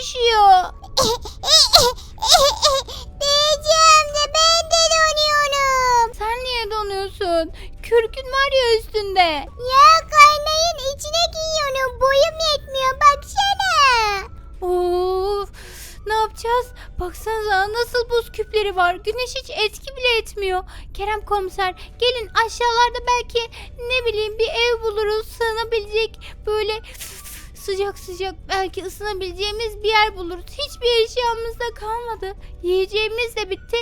üşüyor. Diyeceğim de ben de donuyorum. Sen niye donuyorsun? Kürkün var ya üstünde. Ya kaynayın içine giyiyorum. Boyum yetmiyor baksana. Of ne yapacağız? Baksanıza nasıl buz küpleri var. Güneş hiç etki bile etmiyor. Kerem komiser gelin aşağılarda belki ne bileyim bir ev buluruz sığınabilecek böyle sıcak sıcak belki ısınabileceğimiz bir yer buluruz. Hiçbir eşyamız da kalmadı. Yiyeceğimiz de bitti.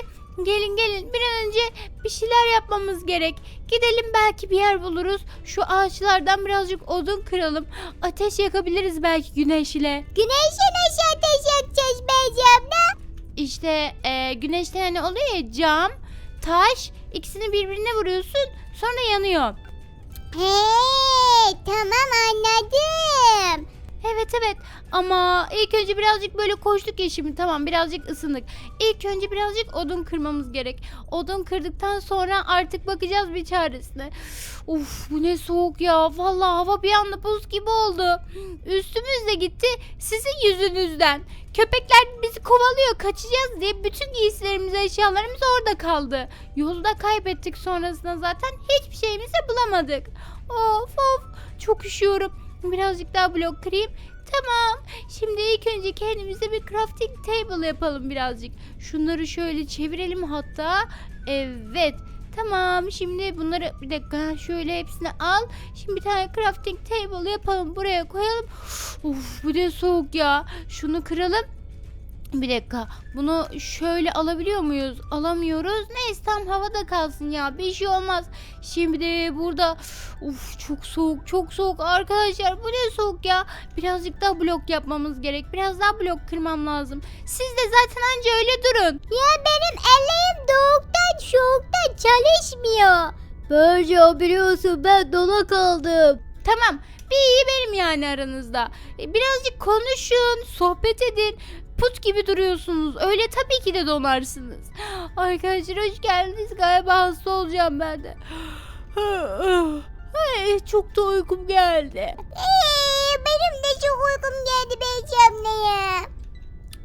Gelin gelin bir an önce bir şeyler yapmamız gerek. Gidelim belki bir yer buluruz. Şu ağaçlardan birazcık odun kıralım. Ateş yakabiliriz belki güneşle. Güneşe nasıl ateş yakacağız Beyci abla? İşte e, güneşte hani oluyor ya cam, taş ikisini birbirine vuruyorsun sonra yanıyor. He tamam. Evet evet ama ilk önce birazcık böyle koştuk ya şimdi tamam birazcık ısındık. İlk önce birazcık odun kırmamız gerek. Odun kırdıktan sonra artık bakacağız bir çaresine. Uf bu ne soğuk ya vallahi hava bir anda buz gibi oldu. Üstümüz de gitti sizin yüzünüzden. Köpekler bizi kovalıyor kaçacağız diye bütün giysilerimiz eşyalarımız orada kaldı. Yolu da kaybettik sonrasında zaten hiçbir şeyimizi bulamadık. Of of çok üşüyorum. Birazcık daha blok kırayım. Tamam. Şimdi ilk önce kendimize bir crafting table yapalım birazcık. Şunları şöyle çevirelim hatta. Evet. Tamam. Şimdi bunları bir dakika şöyle hepsini al. Şimdi bir tane crafting table yapalım. Buraya koyalım. Uf bu ne soğuk ya. Şunu kıralım. Bir dakika. Bunu şöyle alabiliyor muyuz? Alamıyoruz. Neyse tam havada kalsın ya. Bir şey olmaz. Şimdi burada uf çok soğuk çok soğuk arkadaşlar bu ne soğuk ya birazcık daha blok yapmamız gerek biraz daha blok kırmam lazım siz de zaten anca öyle durun Ya benim ellerim doğuktan soğuktan çalışmıyor. Bence biliyorsun ben dona kaldım. tamam bir iyi benim yani aranızda E, birazcık konuşun sohbet edin put gibi duruyorsunuz öyle tabii ki de donarsınız arkadaşlar hoş geldiniz galiba hasta olacağım ben de Ay, çok da uykum geldi Ee, benim de çok uykum geldi Beyci ablaya.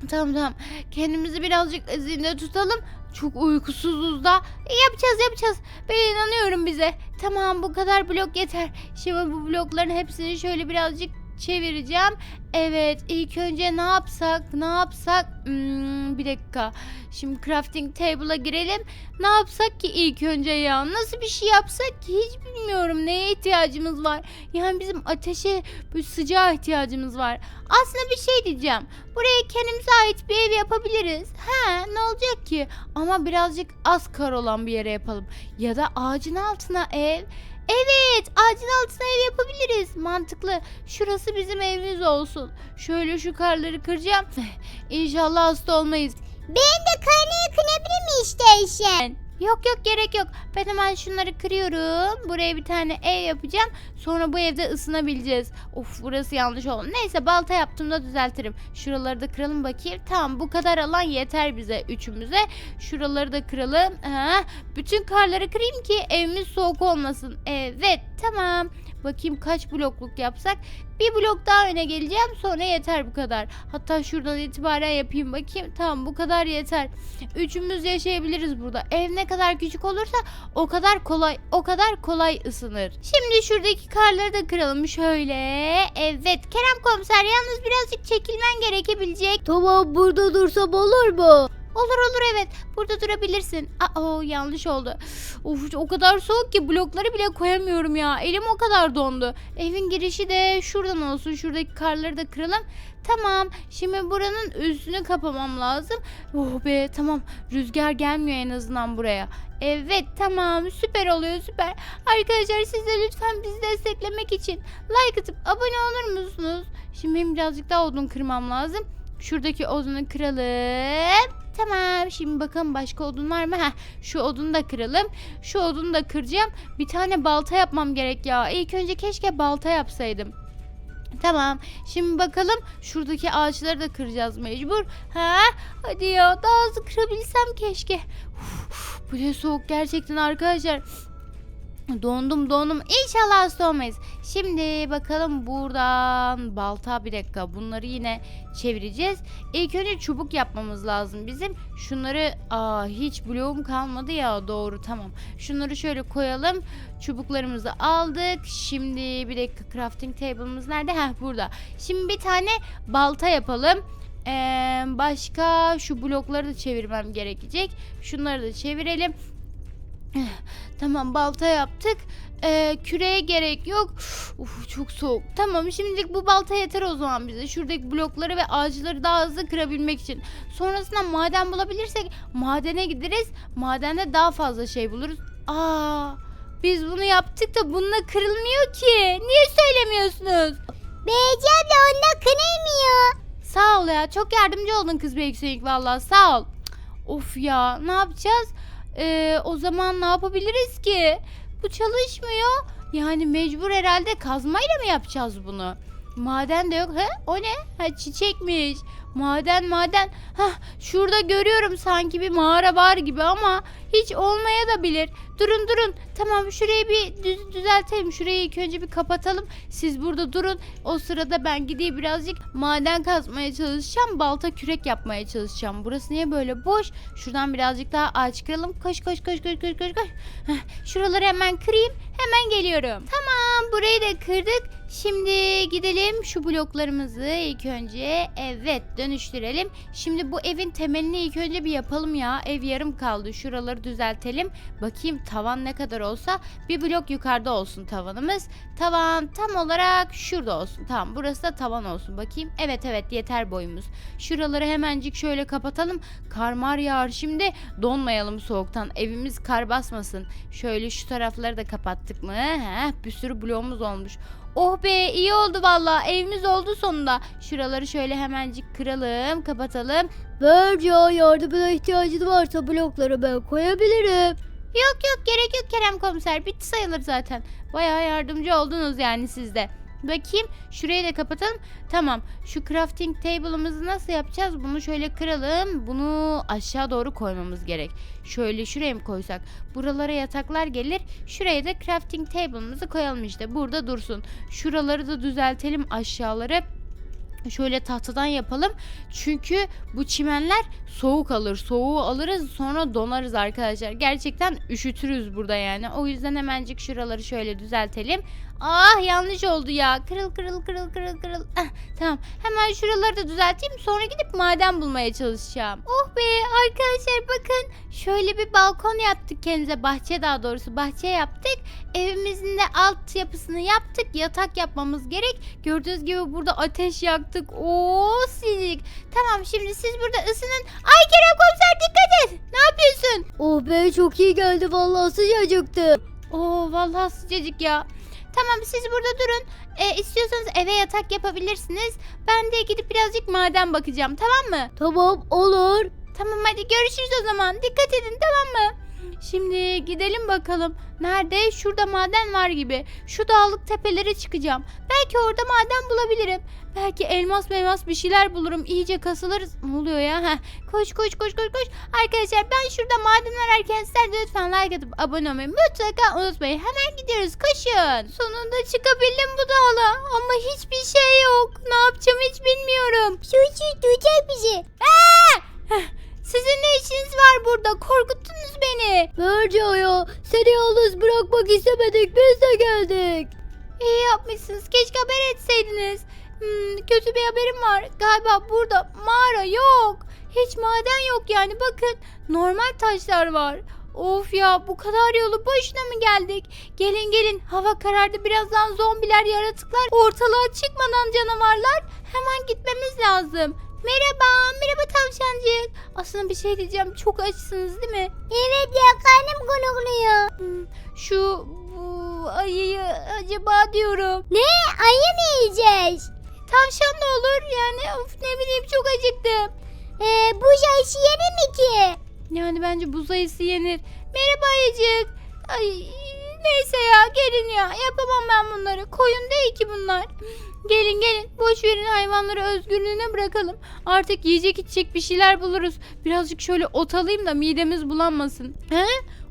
Tamam tamam. Kendimizi birazcık zinde tutalım. Çok uykusuzuz da. E, yapacağız yapacağız. Ben inanıyorum bize. Tamam bu kadar blok yeter. Şimdi bu blokların hepsini şöyle birazcık çevireceğim. Evet ilk önce ne yapsak ne yapsak? Hmm, bir dakika. Şimdi crafting table'a girelim. Ne yapsak ki ilk önce ya? Nasıl bir şey yapsak ki? Hiç bilmiyorum. Neye ihtiyacımız var? Yani bizim ateşe böyle sıcağa ihtiyacımız var. Aslında bir şey diyeceğim. Buraya kendimize ait bir ev yapabiliriz. He ne olacak ki? Ama birazcık az kar olan bir yere yapalım. Ya da ağacın altına ev Evet, ağacın altına ev yapabiliriz. Mantıklı. Şurası bizim evimiz olsun. Şöyle şu karları kıracağım. İnşallah hasta olmayız. Ben de karnı yakınabilir mi istersen? Yok yok gerek yok. Ben hemen şunları kırıyorum. Buraya bir tane ev yapacağım. Sonra bu evde ısınabileceğiz. Of burası yanlış oldu. Neyse balta yaptığımda düzeltirim. Şuraları da kıralım bakayım. Tamam bu kadar alan yeter bize üçümüze. Şuraları da kıralım. Ha, bütün karları kırayım ki evimiz soğuk olmasın. Evet tamam. Bakayım kaç blokluk yapsak. Bir blok daha öne geleceğim sonra yeter bu kadar. Hatta şuradan itibaren yapayım bakayım. Tamam bu kadar yeter. Üçümüz yaşayabiliriz burada. Ev ne kadar küçük olursa o kadar kolay o kadar kolay ısınır. Şimdi şuradaki karları da kıralım şöyle. Evet Kerem komiser yalnız birazcık çekilmen gerekebilecek. Tamam burada dursam olur mu? Olur olur evet. Burada durabilirsin. Aa o yanlış oldu. Of o kadar soğuk ki blokları bile koyamıyorum ya. Elim o kadar dondu. Evin girişi de şuradan olsun. Şuradaki karları da kıralım. Tamam. Şimdi buranın üstünü kapamam lazım. Oh be tamam. Rüzgar gelmiyor en azından buraya. Evet tamam süper oluyor süper. Arkadaşlar siz de lütfen bizi desteklemek için like atıp abone olur musunuz? Şimdi benim birazcık daha odun kırmam lazım. Şuradaki odunu kıralım. Tamam şimdi bakalım başka odun var mı? Heh, şu odunu da kıralım. Şu odunu da kıracağım. Bir tane balta yapmam gerek ya. İlk önce keşke balta yapsaydım. Tamam. Şimdi bakalım şuradaki ağaçları da kıracağız mecbur. Ha? Hadi ya daha hızlı kırabilsem keşke. Uf, bu ne soğuk gerçekten arkadaşlar. Dondum dondum. İnşallah hasta olmayız. Şimdi bakalım buradan balta bir dakika. Bunları yine çevireceğiz. İlk önce çubuk yapmamız lazım bizim. Şunları aa hiç bloğum kalmadı ya doğru tamam. Şunları şöyle koyalım. Çubuklarımızı aldık. Şimdi bir dakika crafting table'ımız nerede? Heh burada. Şimdi bir tane balta yapalım. Ee, başka şu blokları da çevirmem gerekecek. Şunları da çevirelim. Tamam balta yaptık. Ee, küreye gerek yok. Uf, çok soğuk. Tamam şimdilik bu balta yeter o zaman bize. Şuradaki blokları ve ağaçları daha hızlı kırabilmek için. Sonrasında maden bulabilirsek madene gideriz. Madende daha fazla şey buluruz. Aa, biz bunu yaptık da bununla kırılmıyor ki. Niye söylemiyorsunuz? Beyci abla onunla kınaymıyor. Sağ ol ya. Çok yardımcı oldun kız Beksonik vallahi. Sağ ol. Of ya. Ne yapacağız? Ee, o zaman ne yapabiliriz ki? Bu çalışmıyor. Yani mecbur herhalde kazmayla mı yapacağız bunu? Maden de yok. He? O ne? Ha çiçekmiş. Maden maden. Hah şurada görüyorum sanki bir mağara var gibi ama hiç olmaya da bilir. Durun durun. Tamam şurayı bir düz- düzeltelim. Şurayı ilk önce bir kapatalım. Siz burada durun. O sırada ben gideyim birazcık maden kazmaya çalışacağım. Balta kürek yapmaya çalışacağım. Burası niye böyle boş? Şuradan birazcık daha ağaç kıralım. Koş koş koş koş koş koş koş. Heh, şuraları hemen kırayım. Hemen geliyorum. Tamam burayı da kırdık. Şimdi gidelim şu bloklarımızı ilk önce evet dönüştürelim. Şimdi bu evin temelini ilk önce bir yapalım ya. Ev yarım kaldı. Şuraları düzeltelim. Bakayım tavan ne kadar olsa bir blok yukarıda olsun tavanımız. Tavan tam olarak şurada olsun. Tamam burası da tavan olsun. Bakayım. Evet evet yeter boyumuz. Şuraları hemencik şöyle kapatalım. Kar mar yağar şimdi donmayalım soğuktan. Evimiz kar basmasın. Şöyle şu tarafları da kapattık mı? Heh, bir sürü bloğumuz olmuş. Oh be iyi oldu valla evimiz oldu sonunda. Şuraları şöyle hemencik kıralım kapatalım. Bence yardımına ihtiyacın varsa blokları ben koyabilirim. Yok yok gerek yok Kerem komiser bitti sayılır zaten. Bayağı yardımcı oldunuz yani siz de. Bakayım şurayı da kapatalım. Tamam şu crafting table'ımızı nasıl yapacağız? Bunu şöyle kıralım. Bunu aşağı doğru koymamız gerek. Şöyle şuraya mı koysak? Buralara yataklar gelir. Şuraya da crafting table'ımızı koyalım işte. Burada dursun. Şuraları da düzeltelim aşağıları. Şöyle tahtadan yapalım. Çünkü bu çimenler soğuk alır. Soğuğu alırız sonra donarız arkadaşlar. Gerçekten üşütürüz burada yani. O yüzden hemencik şuraları şöyle düzeltelim. Ah yanlış oldu ya. Kırıl kırıl kırıl kırıl kırıl. Ah, tamam hemen şuraları da düzelteyim. Sonra gidip maden bulmaya çalışacağım. Oh be arkadaşlar bakın. Şöyle bir balkon yaptık kendimize. Bahçe daha doğrusu bahçe yaptık. Evimizin de alt yapısını yaptık. Yatak yapmamız gerek. Gördüğünüz gibi burada ateş yaktık. Oo silik. Tamam şimdi siz burada ısının. Ay Kerem komiser dikkat et. Ne yapıyorsun? Oh be çok iyi geldi vallahi sıcacıktı. Oo vallahi sıcacık ya. Tamam siz burada durun. E, istiyorsanız eve yatak yapabilirsiniz. Ben de gidip birazcık maden bakacağım tamam mı? Tamam olur. Tamam hadi görüşürüz o zaman. Dikkat edin tamam mı? Şimdi gidelim bakalım. Nerede? Şurada maden var gibi. Şu dağlık tepelere çıkacağım. Belki orada maden bulabilirim. Belki elmas meymas bir şeyler bulurum. İyice kasılırız. Ne oluyor ya? Heh. Koş koş koş koş koş. Arkadaşlar ben şurada maden ararken sizler de lütfen like atıp abone olmayı mutlaka unutmayın. Hemen gidiyoruz koşun. Sonunda çıkabildim bu dağla. Ama hiçbir şey yok. Ne yapacağım hiç bilmiyorum. Suçu duyacak bizi. Sizin ne işiniz var burada? Korkuttunuz beni. Bence ya seni yalnız bırakmak istemedik biz de geldik. İyi yapmışsınız. Keşke haber etseydiniz. Hmm, kötü bir haberim var. Galiba burada mağara yok. Hiç maden yok yani. Bakın normal taşlar var. Of ya bu kadar yolu boşuna mı geldik? Gelin gelin hava karardı birazdan zombiler yaratıklar ortalığa çıkmadan canavarlar hemen gitmemiz lazım. Merhaba merhaba tavşancık. Aslında bir şey diyeceğim çok açsınız değil mi? Evet ya karnım konukluyor. Hmm, şu bu ayıyı acaba diyorum. Ne ayı mı yiyeceğiz? Tavşan da olur yani of ne bileyim çok acıktım. Ee, bu ayısı yenir mi ki? Yani bence buz ayısı yenir. Merhaba ayıcık. Ay neyse ya gelin ya yapamam ben bunları. Koyun değil ki bunlar. Gelin gelin boş verin hayvanları özgürlüğüne bırakalım. Artık yiyecek içecek bir şeyler buluruz. Birazcık şöyle ot alayım da midemiz bulanmasın. He?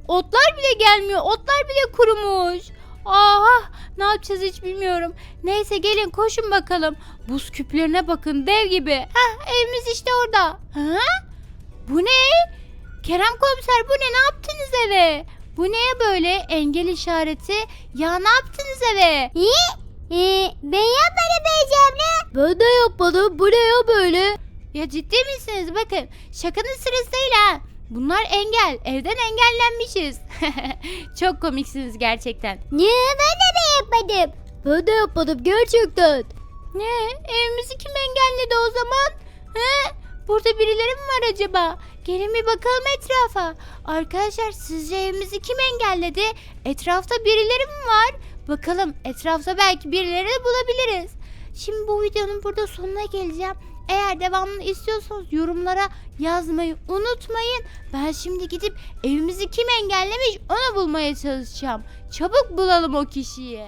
Otlar bile gelmiyor. Otlar bile kurumuş. Aha ne yapacağız hiç bilmiyorum. Neyse gelin koşun bakalım. Buz küplerine bakın dev gibi. Hah evimiz işte orada. Ha? Bu ne? Kerem komiser bu ne? Ne yaptınız eve? Bu neye böyle engel işareti? Ya ne yaptınız eve? İyi. Ee, ben yapmadım Beycemle. Ben de yapmadım. Bu ne ya böyle? Ya ciddi misiniz? Bakın şakanın sırası değil ha. Bunlar engel. Evden engellenmişiz. Çok komiksiniz gerçekten. Niye ben de ben yapmadım? Ben de yapmadım gerçekten. Ne? Evimizi kim engelledi o zaman? He? Burada birileri mi var acaba? Gelin bir bakalım etrafa. Arkadaşlar sizce evimizi kim engelledi? Etrafta birileri mi var? Bakalım etrafta belki birileri de bulabiliriz. Şimdi bu videonun burada sonuna geleceğim. Eğer devamını istiyorsanız yorumlara yazmayı unutmayın. Ben şimdi gidip evimizi kim engellemiş onu bulmaya çalışacağım. Çabuk bulalım o kişiyi.